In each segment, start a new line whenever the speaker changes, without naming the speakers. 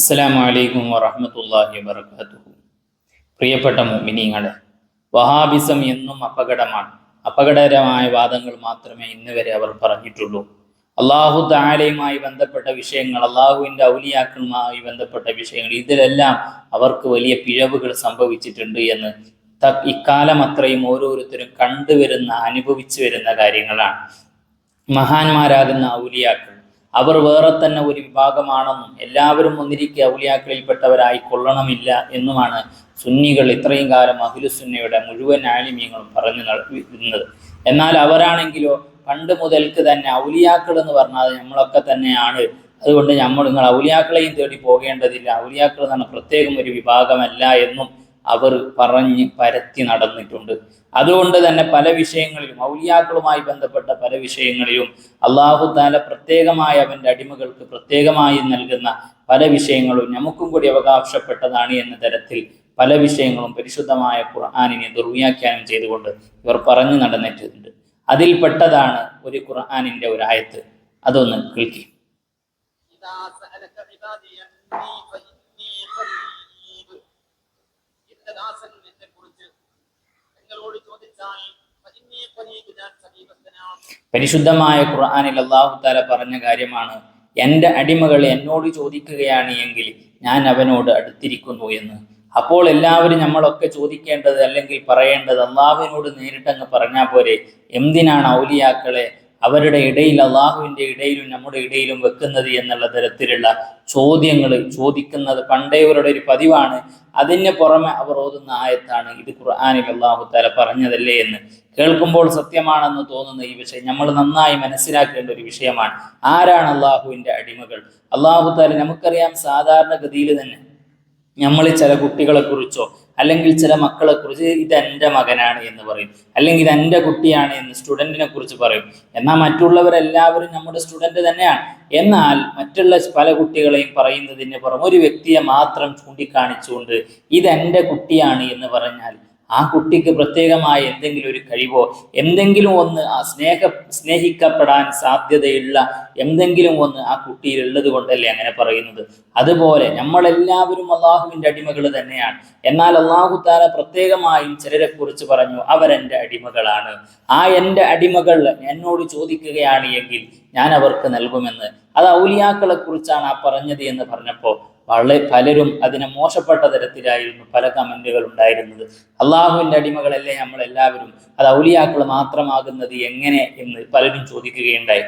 അസ്സലാമു അലൈക്കും വറഹ്മത്തുള്ളാഹി വബറകാതുഹു. പ്രിയപ്പെട്ട മുഅ്മിനീങ്ങളെ വഹാബിസം എന്നും അപകടമാണ്. അപകടകരമായ വാദങ്ങൾ മാത്രമേ ഇന്ന് വരെ അവർ പറഞ്ഞിട്ടുള്ളൂ. അള്ളാഹു താലയുമായി ബന്ധപ്പെട്ട വിഷയങ്ങൾ അള്ളാഹുവിന്റെ ഔലിയാക്കളുമായി ബന്ധപ്പെട്ട വിഷയങ്ങൾ ഇതിലെല്ലാം അവർക്ക് വലിയ പിഴവുകൾ സംഭവിച്ചിട്ടുണ്ട് എന്ന് ഇക്കാലം അത്രയും ഓരോരുത്തരും കണ്ടുവരുന്ന അനുഭവിച്ചു വരുന്ന കാര്യങ്ങളാണ്. മഹാന്മാരാകുന്ന ഔലിയാക്കൾ അവർ വേറെ തന്നെ ഒരു വിഭാഗമാണെന്നും എല്ലാവരും ഒന്നിരിക്കെ ഔലിയാക്കളിൽപ്പെട്ടവരായി കൊള്ളണമില്ല എന്നുമാണ് സുന്നികൾ ഇത്രയും കാലം അഖിലുസുന്നയുടെ മുഴുവൻ ആലിമ്യങ്ങളും പറഞ്ഞു നടന്നത് എന്നാൽ അവരാണെങ്കിലോ പണ്ട് മുതൽക്ക് തന്നെ ഔലിയാക്കൾ എന്ന് പറഞ്ഞാൽ നമ്മളൊക്കെ തന്നെയാണ്. അതുകൊണ്ട് നമ്മൾ നിങ്ങൾ ഔലിയാക്കളെയും തേടി പോകേണ്ടതില്ല. ഔലിയാക്കൾ എന്ന് പറഞ്ഞാൽ പ്രത്യേകം ഒരു വിഭാഗമല്ല എന്നും അവർ പറഞ്ഞ് പരത്തി നടന്നിട്ടുണ്ട്. അതുകൊണ്ട് തന്നെ പല വിഷയങ്ങളിലും ഔലിയാക്കളുമായി ബന്ധപ്പെട്ട പല വിഷയങ്ങളിലും അള്ളാഹു താല പ്രത്യേകമായി അവന്റെ അടിമകൾക്ക് പ്രത്യേകമായി നൽകുന്ന പല വിഷയങ്ങളും നമുക്കും കൂടി അവകാശപ്പെട്ടതാണ് എന്ന തരത്തിൽ പല വിഷയങ്ങളും പരിശുദ്ധമായ ഖുർആാനിനെ ദുർവ്യാഖ്യാനം ചെയ്തുകൊണ്ട് ഇവർ പറഞ്ഞു നടന്നിട്ടുണ്ട്. അതിൽപ്പെട്ടതാണ് ഒരു ഖുർആാനിന്റെ ഒരു ആയത്ത്. അതൊന്ന് കേൾക്കി. പരിശുദ്ധമായ ഖുർആാനിൽ അള്ളാഹു താല പറഞ്ഞ കാര്യമാണ് എന്റെ അടിമകൾ എന്നോട് ചോദിക്കുകയാണ് എങ്കിൽ ഞാൻ അവനോട് അടുത്തിരിക്കുന്നു എന്ന്. അപ്പോൾ എല്ലാവരും നമ്മളൊക്കെ ചോദിക്കേണ്ടത് അല്ലെങ്കിൽ പറയേണ്ടത് അള്ളാഹുവിനോട് നേരിട്ടങ്ങ് പറഞ്ഞാൽ പോരെ. എന്തിനാണ് ഔലിയാക്കളെ അവരുടെ ഇടയിൽ അള്ളാഹുവിന്റെ ഇടയിലും നമ്മുടെ ഇടയിലും വെക്കുന്നത് എന്നുള്ള തരത്തിലുള്ള ചോദ്യങ്ങൾ ചോദിക്കുന്നത് പണ്ടേവരുടെ ഒരു പതിവാണ്. അതിന് പുറമെ അവർ ഓതുന്ന ആയത്താണ് ഇത് ഖുർആാനിൽ അള്ളാഹു താല പറഞ്ഞതല്ലേ എന്ന്. കേൾക്കുമ്പോൾ സത്യമാണെന്ന് തോന്നുന്ന ഈ വിഷയം നമ്മൾ നന്നായി മനസ്സിലാക്കേണ്ട ഒരു വിഷയമാണ്. ആരാണ് അള്ളാഹുവിന്റെ അടിമകൾ? അള്ളാഹു താല നമുക്കറിയാം സാധാരണഗതിയിൽ തന്നെ നമ്മൾ ചില കുട്ടികളെ കുറിച്ചോ അല്ലെങ്കിൽ ചില മക്കളെ കുറിച്ച് ഇത് എന്റെ മകനാണ് എന്ന് പറയും. അല്ലെങ്കിൽ ഇത് എന്റെ കുട്ടിയാണ് എന്ന് സ്റ്റുഡന്റിനെ കുറിച്ച് പറയും. എന്നാൽ മറ്റുള്ളവരെല്ലാവരും നമ്മുടെ സ്റ്റുഡന്റ് തന്നെയാണ്. എന്നാൽ മറ്റുള്ള പല കുട്ടികളെയും പറയുന്നതിന് പുറം ഒരു വ്യക്തിയെ മാത്രം ചൂണ്ടിക്കാണിച്ചുകൊണ്ട് ഇത് കുട്ടിയാണ് എന്ന് പറഞ്ഞാൽ ആ കുട്ടിക്ക് പ്രത്യേകമായ എന്തെങ്കിലും ഒരു കഴിവോ എന്തെങ്കിലും ഒന്ന് ആ സ്നേഹ സ്നേഹിക്കപ്പെടാൻ സാധ്യതയുള്ള എന്തെങ്കിലും ഒന്ന് ആ കുട്ടിയിൽ ഉള്ളത് കൊണ്ടല്ലേ അങ്ങനെ പറയുന്നത്. അതുപോലെ നമ്മളെല്ലാവരും അള്ളാഹുവിന്റെ അടിമകൾ തന്നെയാണ്. എന്നാൽ അള്ളാഹു താല പ്രത്യേകമായും ചിലരെ കുറിച്ച് പറഞ്ഞു അവരെന്റെ അടിമകളാണ്. ആ എന്റെ അടിമകൾ എന്നോട് ചോദിക്കുകയാണ് എങ്കിൽ ഞാൻ അവർക്ക് നൽകുമെന്ന്. അത് ഔലിയാക്കളെ കുറിച്ചാണ് ആ പറഞ്ഞത് എന്ന് പറഞ്ഞപ്പോൾ വളരെ പലരും അതിനെ മോശപ്പെട്ട തരത്തിലായിരുന്നു പല കമന്റുകൾ ഉണ്ടായിരുന്നത്. അള്ളാഹുവിന്റെ അടിമകളല്ലേ നമ്മൾ എല്ലാവരും അത് ഔലിയാക്കൾ മാത്രമാകുന്നത് എങ്ങനെ എന്ന് പലരും ചോദിക്കുകയുണ്ടായി.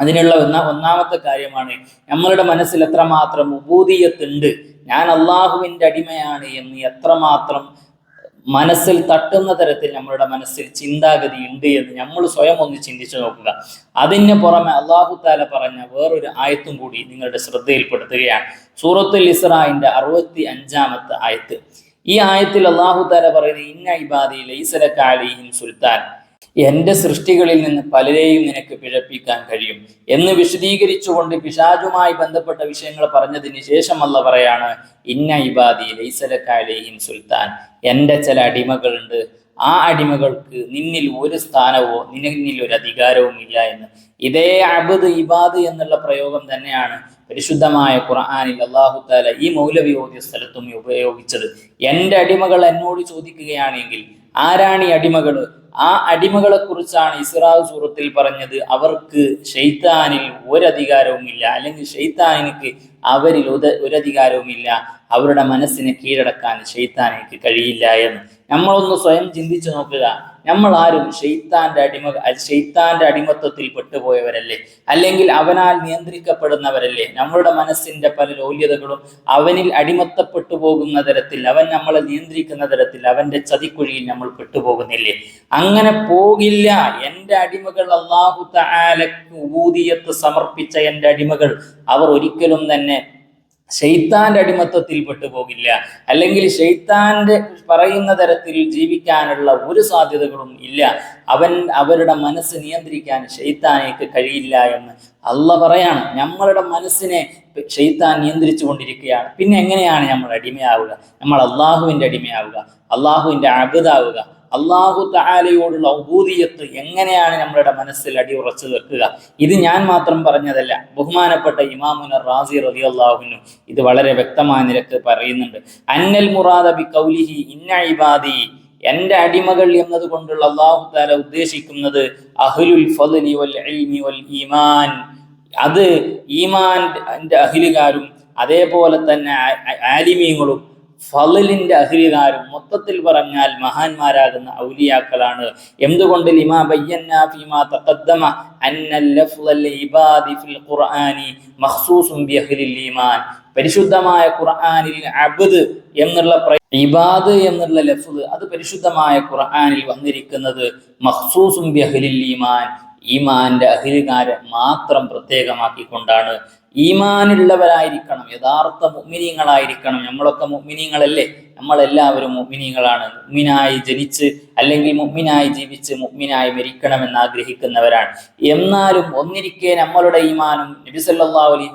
അതിനുള്ള ഒന്നാ ഒന്നാമത്തെ കാര്യമാണ് നമ്മളുടെ മനസ്സിൽ എത്രമാത്രം ഉബൂദിയത്തുണ്ട്. ഞാൻ അള്ളാഹുവിന്റെ അടിമയാണ് എന്ന് എത്രമാത്രം മനസ്സിൽ തട്ടുന്ന തരത്തിൽ നമ്മളുടെ മനസ്സിൽ ചിന്താഗതി ഉണ്ട് എന്ന് നമ്മൾ സ്വയം ഒന്ന് ചിന്തിച്ചു നോക്കുക. അതിന് പുറമെ അള്ളാഹു താല പറഞ്ഞ വേറൊരു ആയത്തും കൂടി നിങ്ങളുടെ ശ്രദ്ധയിൽപ്പെടുത്തുകയാണ്. സൂറത്തുൽ ഇസ്രായിന്റെ അറുപത്തി അഞ്ചാമത്തെ ആയത്ത്. ഈ ആയത്തിൽ അള്ളാഹു താല പറയുന്നത് ഇന്ന ഇബാദി ലൈസലക്കാലിഹിം സുൽത്താൻ. എന്റെ സൃഷ്ടികളിൽ നിന്ന് പലരെയും നിനക്ക് പിഴപ്പിക്കാൻ കഴിയും എന്ന് വിശദീകരിച്ചുകൊണ്ട് പിശാചുമായി ബന്ധപ്പെട്ട വിഷയങ്ങൾ പറഞ്ഞതിന് ശേഷം അല്ല പറയാണ് ഇന്ന ഇബാദി ലൈസലക്കാലേഹിം സുൽത്താൻ. എന്റെ ചില അടിമകളുണ്ട്. ആ അടിമകൾക്ക് നിന്നിൽ ഒരു സ്ഥാനവോ നിന്നിൽ ഒരു അധികാരവും ഇല്ല എന്ന്. ഇതേ അബദ് ഇബാദ് എന്നുള്ള പ്രയോഗം തന്നെയാണ് പരിശുദ്ധമായ ഖുർആാനിൽ അള്ളാഹു താല ഈ മൗലവി സ്ഥലത്തും ഉപയോഗിച്ചത്. എന്റെ അടിമകൾ എന്നോട് ചോദിക്കുകയാണെങ്കിൽ ആരാണ് ഈ അടിമകൾ ആ അടിമകളെ കുറിച്ചാണ് ഇസ്രാവ് സൂറത്തിൽ പറഞ്ഞത്. അവർക്ക് ഷെയ്ത്താനിൽ ഒരധികാരവുമില്ല. അല്ലെങ്കിൽ ഷെയ്ത്താനിക്ക് അവരിൽ ഒരു ഒരധികാരവുമില്ല. അവരുടെ മനസ്സിനെ കീഴടക്കാൻ ഷെയ്ത്താനിക്ക് കഴിയില്ല എന്ന്. നമ്മളൊന്ന് സ്വയം ചിന്തിച്ചു നോക്കുക. നമ്മൾ ആരും ഷെയ്ത്താന്റെ അടിമ ഷെയ്ത്താന്റെ അടിമത്വത്തിൽ പെട്ടുപോയവരല്ലേ? അല്ലെങ്കിൽ അവനാൽ നിയന്ത്രിക്കപ്പെടുന്നവരല്ലേ? നമ്മളുടെ മനസ്സിന്റെ പല ലോല്യതകളും അവനിൽ അടിമത്തപ്പെട്ടു പോകുന്ന തരത്തിൽ അവൻ നമ്മളെ നിയന്ത്രിക്കുന്ന തരത്തിൽ അവന്റെ ചതിക്കുഴിയിൽ നമ്മൾ പെട്ടുപോകുന്നില്ലേ? അങ്ങനെ പോകില്ല. എന്റെ അടിമകൾ അള്ളാഹു തആലക്ക് ഉബൂദിയത്ത് സമർപ്പിച്ച എന്റെ അടിമകൾ അവർ ഒരിക്കലും തന്നെ ഷെയ്ത്താന്റെ അടിമത്തത്തിൽ പെട്ടുപോകില്ല. അല്ലെങ്കിൽ ഷെയ്ത്താന്റെ പറയുന്ന തരത്തിൽ ജീവിക്കാനുള്ള ഒരു സാധ്യതകളും ഇല്ല. അവൻ അവരുടെ മനസ്സ് നിയന്ത്രിക്കാൻ ഷെയ്ത്താനേക്ക് കഴിയില്ല എന്ന് അല്ല പറയാണ്. നമ്മളുടെ മനസ്സിനെ ഷെയ്ത്താൻ നിയന്ത്രിച്ചു കൊണ്ടിരിക്കുകയാണ് പിന്നെ എങ്ങനെയാണ് നമ്മൾ അടിമയാവുക? നമ്മൾ അള്ളാഹുവിന്റെ അടിമയാവുക. അള്ളാഹുവിന്റെ അബുദാവുക അള്ളാഹു തഹാലയോടുള്ള ഔബൂദിയത്ത് എങ്ങനെയാണ് നമ്മളുടെ മനസ്സിൽ അടിയുറച്ചു വെക്കുക? ഇത് ഞാൻ മാത്രം പറഞ്ഞതല്ല. ബഹുമാനപ്പെട്ട ഇമാമുന റാസി റതി അള്ളാഹുനു ഇത് വളരെ വ്യക്തമായ നിരക്ക് പറയുന്നുണ്ട്. അന്നൽ മുറാദ ബി കൗലിഹി ഇന്ന ഇബാദി. എന്റെ അടിമകൾ എന്നത് കൊണ്ടുള്ള അള്ളാഹു താല ഉദ്ദേശിക്കുന്നത് അഹുലുൽ ഫലി വൽ ഇൽമി വൽ ഈമാൻ. അത് ഈമാന്റെ അഹിലുകാരും അതേപോലെ തന്നെ ആലിമീങ്ങളും ഫലിന്റെ അഹ്ലികാരും മൊത്തത്തിൽ പറഞ്ഞാൽ മഹാന്മാരാകുന്ന ഔലിയാക്കളാണ്. എന്തുകൊണ്ട്? ലിമാ ബയ്യന്ന ഫീമാ തഖദ്ദമ. ഇബാദി ഫിൽ ഖുർആനി ഈമാൻ. പരിശുദ്ധമായ ഖുർആാനിൽ അബദ് എന്നുള്ള ഇബാദ് എന്നുള്ള ലഫ്ള് അത് പരിശുദ്ധമായ ഖുർആാനിൽ വന്നിരിക്കുന്നത് മഹ്സൂസും ബി ഈമാൻ. ഈമാന്റെ അഹിരികാരം മാത്രം പ്രത്യേകമാക്കിക്കൊണ്ടാണ് ഈമാനുള്ളവരായിരിക്കണം യഥാർത്ഥ മുഗ്മിനീങ്ങളായിരിക്കണം. നമ്മളൊക്കെ മുഗ്മിനീങ്ങളല്ലേ? നമ്മളെല്ലാവരും മുഗ്മിനീങ്ങളാണ്. മുഗ്മിനായി ജനിച്ച് അല്ലെങ്കിൽ മുഗ്മിനായി ജീവിച്ച് മുഗ്മിനായി മരിക്കണമെന്ന് ആഗ്രഹിക്കുന്നവരാണ്. എന്നാലും ഒന്നിരിക്കെ നമ്മളുടെ ഈമാനും നബിസല്ലാ അലൈഹി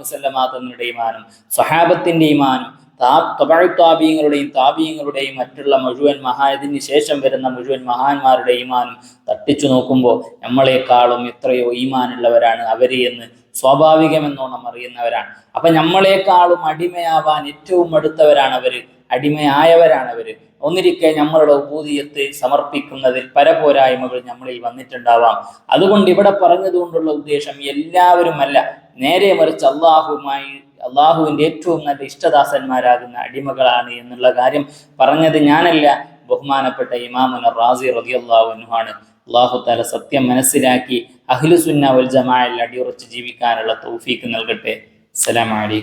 തങ്ങളുടെ ഈമാനും സഹാബത്തിന്റെ ഈമാനും താബീങ്ങളുടെയും താബിയങ്ങളുടെയും മറ്റുള്ള മുഴുവൻ മഹായതിന് ശേഷം വരുന്ന മുഴുവൻ മഹാന്മാരുടെ ഈമാനും തട്ടിച്ചു നോക്കുമ്പോൾ നമ്മളെക്കാളും എത്രയോ ഈമാനുള്ളവരാണ് അവരെ എന്ന് സ്വാഭാവികമെന്നോണം അറിയുന്നവരാണ്. അപ്പൊ നമ്മളെക്കാളും അടിമയാവാൻ ഏറ്റവും അടുത്തവരാണ് അവർ. അടിമയായവരാണ് അവർ ഒന്നിരിക്കെ നമ്മളുടെ ഉപൂതിയത്തെ സമർപ്പിക്കുന്നതിൽ പരപോരായ്മകൾ നമ്മളിൽ വന്നിട്ടുണ്ടാവാം. അതുകൊണ്ട് ഇവിടെ പറഞ്ഞതുകൊണ്ടുള്ള ഉദ്ദേശം എല്ലാവരുമല്ല. നേരെ മറിച്ച് അള്ളാഹുമായി അള്ളാഹുവിന്റെ ഏറ്റവും നല്ല ഇഷ്ടദാസന്മാരാകുന്ന അടിമകളാണ് എന്നുള്ള കാര്യം പറഞ്ഞത് ഞാനല്ല. ബഹുമാനപ്പെട്ട ഇമാമുന റാസി റതിയല്ലാഹുനുമാണ് അള്ളാഹു താല സത്യം മനസ്സിലാക്കി. അഹ്ലുസുന്ന വൽ അടിയുറച്ച് ജീവിക്കാനുള്ള തൗഫീക്ക് നൽകട്ടെ. അസ്സലാമു അലൈക്കും.